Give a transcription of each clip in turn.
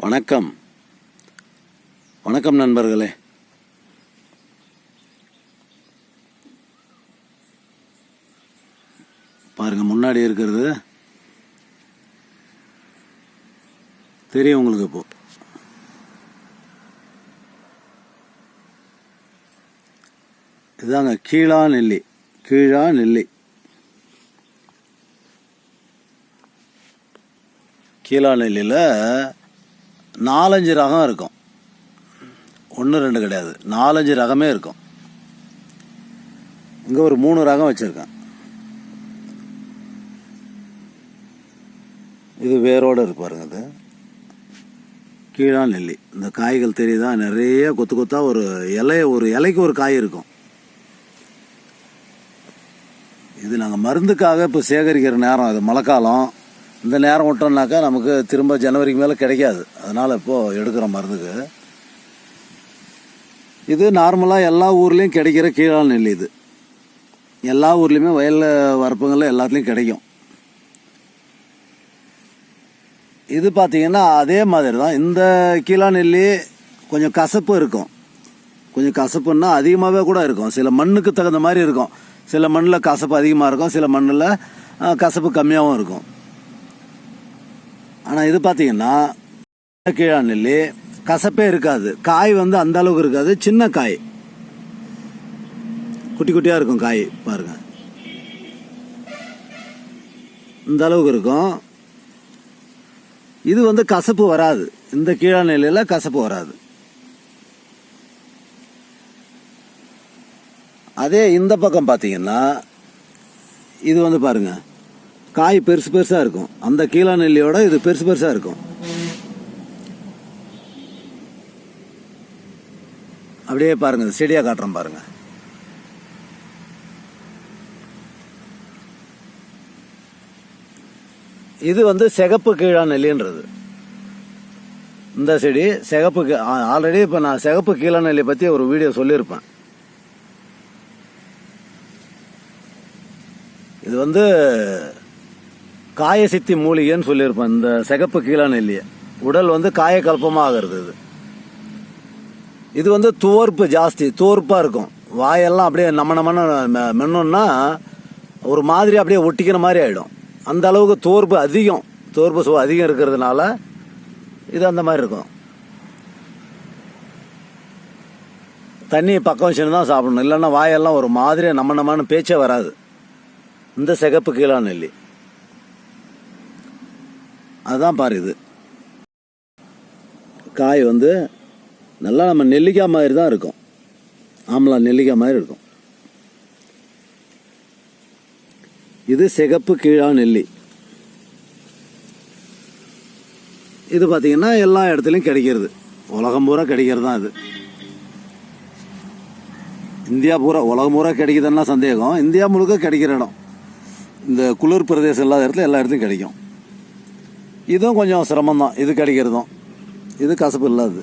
வணக்கம். வணக்கம் நண்பர்களே. பாருங்க முன்னாடி இருக்கிறது. தெரியும் உங்களுக்கு இப்போ. இதாங்க கீழா நெல்லி. கீழா நெல்லி. கீழா நெல்லியில் நாலஞ்சு ரகம் இருக்கும். ஒன்று ரெண்டு கிடையாது. நாலஞ்சு ரகமே இருக்கும். இங்கே ஒரு மூணு ரகம் வச்சுருக்கேன். இது வேரோடு இருக்கு பாருங்க இது. கீழான் நெல்லி. இந்த காய்கள் தெரியுதா? நிறைய கொத்து கொத்தாக ஒரு இலை ஒரு இலைக்கு ஒரு காய் இருக்கும். இது நாங்கள் மருந்துக்காக இப்போ சேகரிக்கிற நேரம். அது மழைக்காலம். இந்த நேரம் விட்டோம்னாக்கா நமக்கு திரும்ப ஜனவரிக்கு மேலே கிடைக்காது. அதனால் இப்போது எடுக்கிறோம் மருந்துக்கு. இது நார்மலாக எல்லா ஊர்லேயும் கிடைக்கிற கீழால் நெல் இது. எல்லா ஊர்லேயுமே வயலில் வரப்புங்களில் எல்லாத்துலேயும் கிடைக்கும். இது பார்த்தீங்கன்னா அதே மாதிரி தான் இந்த கீழா நெல்லி கொஞ்சம் கசப்பு இருக்கும். கொஞ்சம் கசப்புன்னா அதிகமாகவே கூட இருக்கும். சில மண்ணுக்கு தகுந்த மாதிரி இருக்கும். சில மண்ணில் கசப்பு அதிகமாக இருக்கும். சில மண்ணில் கசப்பு கம்மியாகவும் இருக்கும். ஆனால் இது பார்த்தீங்கன்னா கீழா நெல்லி. கசப்பே இருக்காது. காய் வந்து அந்த அளவுக்கு இருக்காது. சின்ன காய். குட்டி குட்டியாக இருக்கும் காய் பாருங்க. இந்த அளவுக்கு இருக்கும். இது வந்து கசப்பு வராது. இந்த கீழா நெல்லியில் கசப்பு வராது. அதே இந்த பக்கம் பார்த்தீங்கன்னா இது வந்து பாருங்கள் காய் பெருசு பெருசாக இருக்கும். அந்த கீழா நெல்லியோட இது பெருசு பெருசாக இருக்கும். அப்படியே பாருங்க செடியாக காட்டுறோம் பாருங்க. இது வந்து சிகப்பு கீழா நெல்லின்றது. இந்த செடி சிகப்பு ஆல்ரெடி இப்போ நான் சிகப்பு கீழா நெல்லை பற்றி ஒரு வீடியோ சொல்லியிருப்பேன். இது வந்து காயசித்தி மூலிகைன்னு சொல்லியிருப்பேன் இந்த சிகப்பு கீழே நெல்லியை உடல் வந்து காயக்கல்பமாக ஆகிறது இது. இது வந்து துவர்ப்பு ஜாஸ்தி துவர்ப்பாக இருக்கும். வாயெல்லாம் அப்படியே நம்ம நம்ம மெ- ஒரு மாதிரி அப்படியே ஒட்டிக்கிற மாதிரி ஆகிடும் அந்த அளவுக்கு துவர்ப்பு அதிகம். துவர்ப்பு சுவை அதிகம் இருக்கிறதுனால இது அந்த மாதிரி இருக்கும். தண்ணி பக்கம் வச்சுன்னு தான் சாப்பிடணும். இல்லைன்னா வாயெல்லாம் ஒரு மாதிரி நம்ம நம்மன்னு பேச்சே வராது. இந்த சிகப்பு கீழா நெல்லி அதுதான் பாரு இது. காய் வந்து நல்லா நம்ம நெல்லிக்காய் மாதிரி தான் இருக்கும். ஆமலா நெல்லிக்காய் மாதிரி இருக்கும். இது சிகப்பு கீழா நெல்லி. இது பார்த்தீங்கன்னா எல்லா இடத்துலையும் கிடைக்கிறது. உலகம் பூரா கிடைக்கிறது தான் இது. இந்தியா பூரா உலகம் பூரா கிடைக்குதுன்னா சந்தேகம். இந்தியா முழுக்க கிடைக்கிற இடம். இந்த குளிர் பிரதேசம் இல்லாத இடத்துல எல்லா இடத்துலையும் கிடைக்கும். இதுவும் கொஞ்சம் சிரமம் தான் இது கிடைக்கிறதும். இது கசப்பு இல்லாது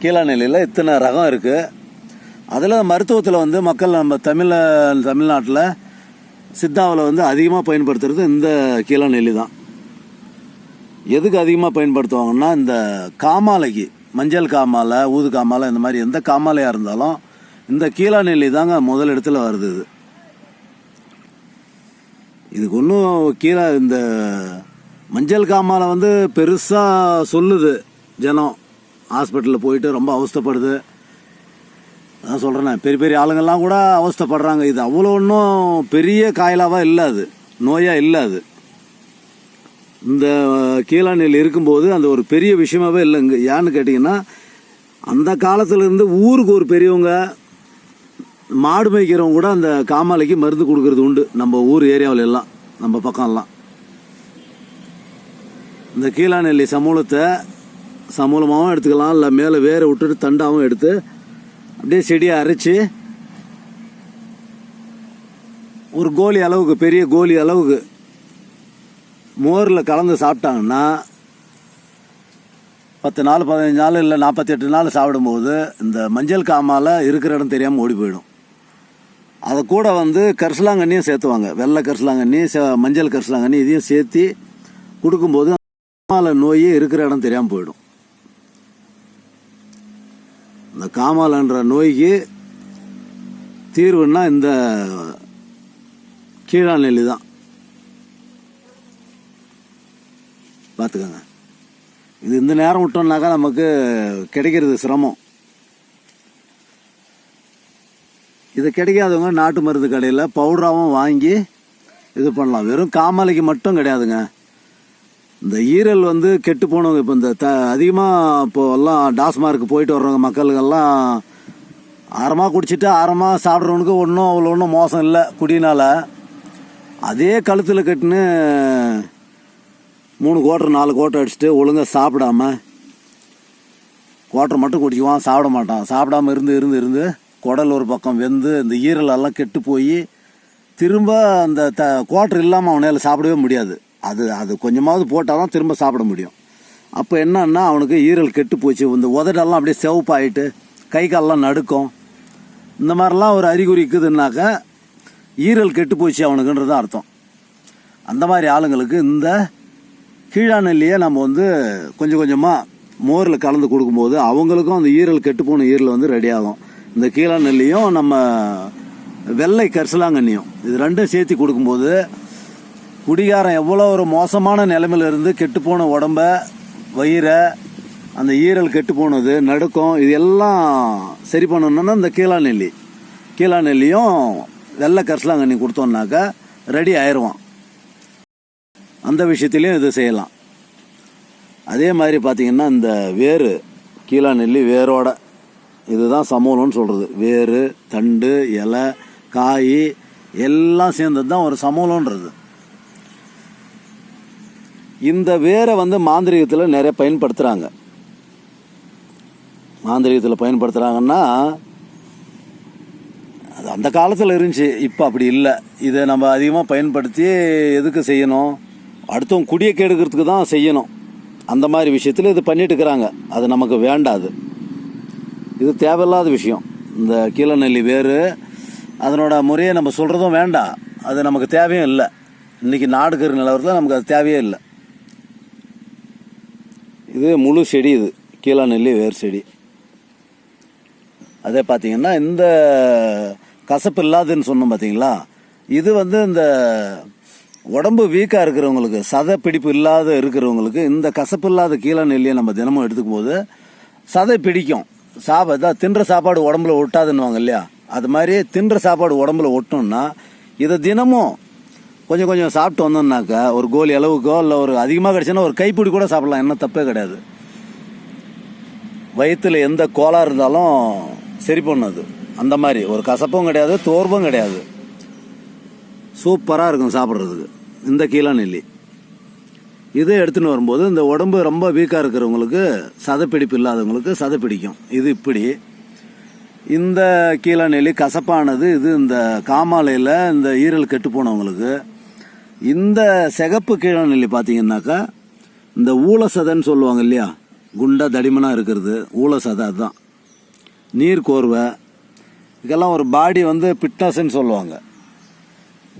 கீழா நிலையில் இத்தனை ரகம் இருக்குது அதில் மருத்துவத்தில் வந்து மக்கள் நம்ம தமிழ தமிழ்நாட்டில் சித்தாவில் வந்து அதிகமாக பயன்படுத்துறது இந்த கீழா நெல்லி தான் எதுக்கு அதிகமாக பயன்படுத்துவாங்கன்னா இந்த காமாலைக்கு மஞ்சள் காமாலை ஊது காமாலை இந்த மாதிரி எந்த காமாலையாக இருந்தாலும் இந்த கீழா நெல்லி தாங்க முதல் இடத்துல வருது இது. இதுக்கு ஒன்றும் கீழே இந்த மஞ்சள் காமாலை வந்து பெருசாக சொல்லுது ஜனம். ஹாஸ்பிட்டலில் போயிட்டு ரொம்ப அவஸ்தைப்படுது. அதான் சொல்கிறேனே பெரிய பெரிய ஆளுங்கள்லாம் கூட அவஸ்தப்படுறாங்க. இது அவ்வளோ ஒன்றும் பெரிய காயலாவாக இல்லை அது. நோயாக இல்லை அது. இந்த கீழா இருக்கும்போது அந்த ஒரு பெரிய விஷயமாவே இல்லைங்க ஏன்னு கேட்டிங்கன்னா அந்த காலத்துலேருந்து ஊருக்கு ஒரு பெரியவங்க மாடு மேய்க்கிறவங்க கூட அந்த காமாலைக்கு மருந்து கொடுக்கறது உண்டு. நம்ம ஊர் ஏரியாவில் எல்லாம் நம்ம பக்கம்லாம். இந்த கீழாநெல்லி சமூலத்தை சமூலமாகவும் எடுத்துக்கலாம் இல்லை மேலே வேறு விட்டுட்டு தண்டாகவும் எடுத்து அப்படியே செடியை அரைச்சி ஒரு கோழி அளவுக்கு பெரிய கோழி அளவுக்கு மோரில் கலந்து சாப்பிட்டாங்கன்னா பத்து நாள் பதினஞ்சு நாள் இல்லை நாற்பத்தெட்டு நாள் சாப்பிடும்போது இந்த மஞ்சள் காமால் இருக்கிற இடம் தெரியாமல் ஓடி போயிடும். அதை கூட வந்து கரிசலாங்கண்ணியும் சேர்த்துவாங்க. வெள்ளை கரிசலாங்கண்ணி மஞ்சள் கரிசலாங்கண்ணி இதையும் சேர்த்து கொடுக்கும்போது காமால நோய் இருக்கிற இடம் தெரியாமல் போயிடும். இந்த காமாலன்ற நோய்க்கு தீர்வுன்னா இந்த கீழா நெல்லி தான். பார்த்துக்கோங்க. இது இந்த நேரம் விட்டோம்னாக்கா நமக்கு கிடைக்கிறது சிரமம். இது கிடைக்காதவங்க நாட்டு மருந்து கடையில் பவுடராகவும் வாங்கி இது பண்ணலாம். வெறும் காமாலைக்கு மட்டும் கிடையாதுங்க. இந்த ஈரல் வந்து கெட்டு போனவங்க இப்போ இந்த த அதிகமாக இப்போ எல்லாம் டாஸ்மார்க்கு போயிட்டு வர்றவங்க மக்களுக்கெல்லாம் ஆரமாக குடிச்சிட்டு ஆரமாக சாப்பிட்றவனுக்கு ஒன்றும் அவ்வளோ ஒன்றும் மோசம் இல்லை குடினால். அதே கழுத்தில் கட்டுன்னு மூணு கோட்டர் நாலு கோட்டை அடிச்சுட்டு ஒழுங்காக சாப்பிடாம கோட்டர் மட்டும் குடிக்குவான் சாப்பிட மாட்டான். சாப்பிடாம இருந்து இருந்து இருந்து குடல் ஒரு பக்கம் வெந்து இந்த ஈரல் எல்லாம் கெட்டு போய் திரும்ப அந்த த கோட்டர் இல்லாமல் அவனால் சாப்பிடவே முடியாது. அது அது கொஞ்சமாவது போட்டால் தான் திரும்ப சாப்பிட முடியும். அப்போ என்னன்னா அவனுக்கு ஈரல் கெட்டு போச்சு. இந்த உதடெல்லாம் அப்படியே செவப்பாயிட்டு கை காலெல்லாம் நடுக்கும். இந்த மாதிரிலாம் ஒரு அறிகுறி இருக்குதுன்னாக்கா ஈரல் கெட்டு போச்சு அவனுக்குன்றது அர்த்தம். அந்த மாதிரி ஆளுங்களுக்கு இந்த கீழா நம்ம வந்து கொஞ்சம் கொஞ்சமாக மோரில் கலந்து கொடுக்கும்போது அவங்களுக்கும் அந்த ஈரல் கெட்டு போன ஈரல் வந்து ரெடி ஆகும். இந்த கீழா நெல்லியும் நம்ம வெள்ளை கரிசலாங்கண்ணியும் இது ரெண்டும் சேர்த்து கொடுக்கும்போது குடிகாரன் எவ்வளோ ஒரு மோசமான நிலமையில இருந்து கெட்டுப்போன உடம்ப வயிறை அந்த ஈரல் கெட்டு போனது நடுக்கம் இது எல்லாம் சரி பண்ணணும்னா இந்த கீழா நெல்லி. கீழா நெல்லியும் வெள்ளை கரிசலாங்கண்ணி கொடுத்தோம்னாக்கா ரெடி ஆயிடுவான் அந்த விஷயத்துலையும் இது செய்யலாம். அதே மாதிரி பார்த்தீங்கன்னா இந்த வேறு கீழா நெல்லி வேரோட. இதுதான் சமூலம்னு சொல்கிறது வேறு தண்டு இலை காய் எல்லாம் சேர்ந்தது தான் ஒரு சமூலன்றது இந்த வேரை வந்து மாந்திரிகத்தில் நிறைய பயன்படுத்துகிறாங்க மாந்திரிகத்தில் பயன்படுத்துகிறாங்கன்னா அது அந்த காலத்தில் இருந்துச்சு இப்போ அப்படி இல்லை. இதை நம்ம அதிகமாக பயன்படுத்தி எதுக்கு செய்யணும்? அடுத்தவங்க குடியை கெடுக்கிறதுக்கு தான் செய்யணும். அந்த மாதிரி விஷயத்தில் இது பண்ணிட்டுருக்கிறாங்க அது நமக்கு வேண்டாது. இது தேவையில்லாத விஷயம். இந்த கீழ நெல்லி வேறு அதனோட முறையை நம்ம சொல்கிறதும் வேண்டாம். அது நமக்கு தேவையும் இல்லை. இன்றைக்கி நாடுக்கிற நிலவரத்தில் நமக்கு அது தேவையே இல்லை. இது முழு செடி இது. கீழா நெல்லி வேர் செடி. அதே பார்த்தீங்கன்னா இந்த கசப்பு இல்லாதுன்னு சொன்னோம் பார்த்தீங்களா இது வந்து இந்த உடம்பு வீக்காக இருக்கிறவங்களுக்கு சதை பிடிப்பு இல்லாத இருக்கிறவங்களுக்கு இந்த கசப்பு இல்லாத கீழா நெல்லியை நம்ம தினமும் எடுத்துக்கும் போது சதை பிடிக்கும். சாப்பிட தின்ற சாப்பாடு உடம்புல ஒட்டாதுன்னுவாங்க இல்லையா? அது மாதிரி தின்ற சாப்பாடு உடம்புல ஒட்டணும்னா இதை தினமும் கொஞ்சம் கொஞ்சம் சாப்பிட்டு வந்தோம்னாக்கா ஒரு கோலி அளவுக்கோ இல்லை ஒரு அதிகமாக கிடச்சுன்னா ஒரு கைப்பிடி கூட சாப்பிடலாம். என்ன தப்பே கிடையாது. வயிற்றில் எந்த கோளாறு இருந்தாலும் சரி பண்ணுது. அந்த மாதிரி. ஒரு கசப்பும் கிடையாது தோர்வும் கிடையாது. சூப்பராக இருக்கும் சாப்பிட்றதுக்கு. இந்த கீழா நெல்லி. இதை எடுத்துன்னு வரும்போது இந்த உடம்பு ரொம்ப வீக்காக இருக்கிறவங்களுக்கு சதப்பிடிப்பு இல்லாதவங்களுக்கு சதை பிடிக்கும். இது இப்படி. இந்த கீழா நெல்லி கசப்பானது இது இந்த காமாலையில் இந்த ஈரல் கெட்டு போனவங்களுக்கு இந்த சிகப்பு கீழா நெல்லி பார்த்தீங்கன்னாக்கா இந்த ஊழசதைன்னு சொல்லுவாங்க இல்லையா? குண்டா தடிமனாக இருக்கிறது ஊழசதை அதுதான். நீர் கோர்வை இதெல்லாம் ஒரு பாடி வந்து ஃபிட்னஸ்ன்னு சொல்லுவாங்க.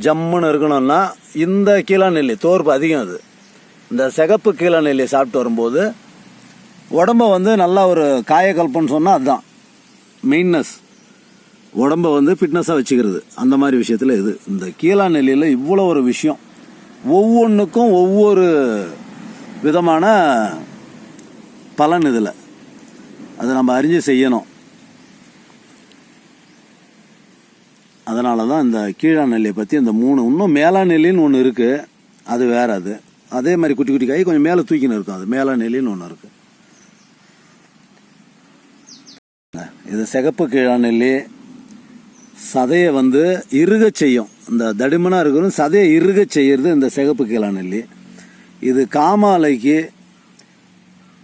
ஜம்முன்னு இருக்கணும்னா இந்த கீழா நெல்லி தோர்ப்பு அதிகம் அது. இந்த சிகப்பு கீழா சாப்பிட்டு வரும்போது உடம்ப வந்து நல்லா ஒரு காயக்கல்பன்னு சொன்னால் அதுதான். மெயின்னஸ் உடம்ப வந்து ஃபிட்னஸாக வச்சுக்கிறது. அந்த மாதிரி விஷயத்தில் இது. இந்த கீழா நெல்லியில் இவ்வளோ ஒரு விஷயம். ஒவ்வொன்றுக்கும் ஒவ்வொரு விதமான பலன் இதில். அதை நம்ம அறிஞ்சு செய்யணும். அதனால தான் இந்த கீழா நெல்லியை பற்றி இந்த மூணு இன்னும் மேலா நெல்லின்னு ஒன்று இருக்குது அது வேற அது. அதே மாதிரி குட்டி குட்டி காய் கொஞ்சம் மேலே தூக்கின்னு இருக்கும். அது மேலா நெல்லின்னு ஒன்று இருக்குது இது சிகப்பு கீழா நெல்லி சதையை வந்து இறுக செய்யும். இந்த தடிமனாக இருக்கிறது சதையை இறுக செய்கிறது இந்த சிகப்பு கீழா நெல்லி இது காமாலைக்கு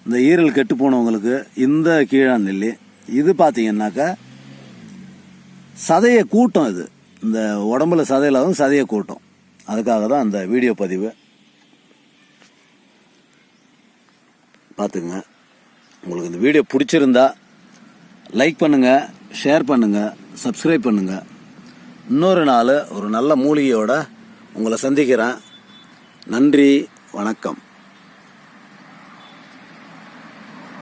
இந்த ஈரல் கெட்டு போனவங்களுக்கு இந்த கீழா நெல்லி இது பார்த்தீங்கன்னாக்கா சதையை கூட்டம் இது. இந்த உடம்புல சதையில்லாத சதையை கூட்டம். அதுக்காக தான் அந்த வீடியோ பதிவு. பார்த்துங்க. உங்களுக்கு இந்த வீடியோ பிடிச்சிருந்தா லைக் பண்ணுங்கள் ஷேர் பண்ணுங்கள் சப்ஸ்கிரைப் பண்ணுங்கள் இன்னொரு நாள் ஒரு நல்ல மூலிகையோட உங்களை சந்திக்கிறேன். நன்றி வணக்கம்.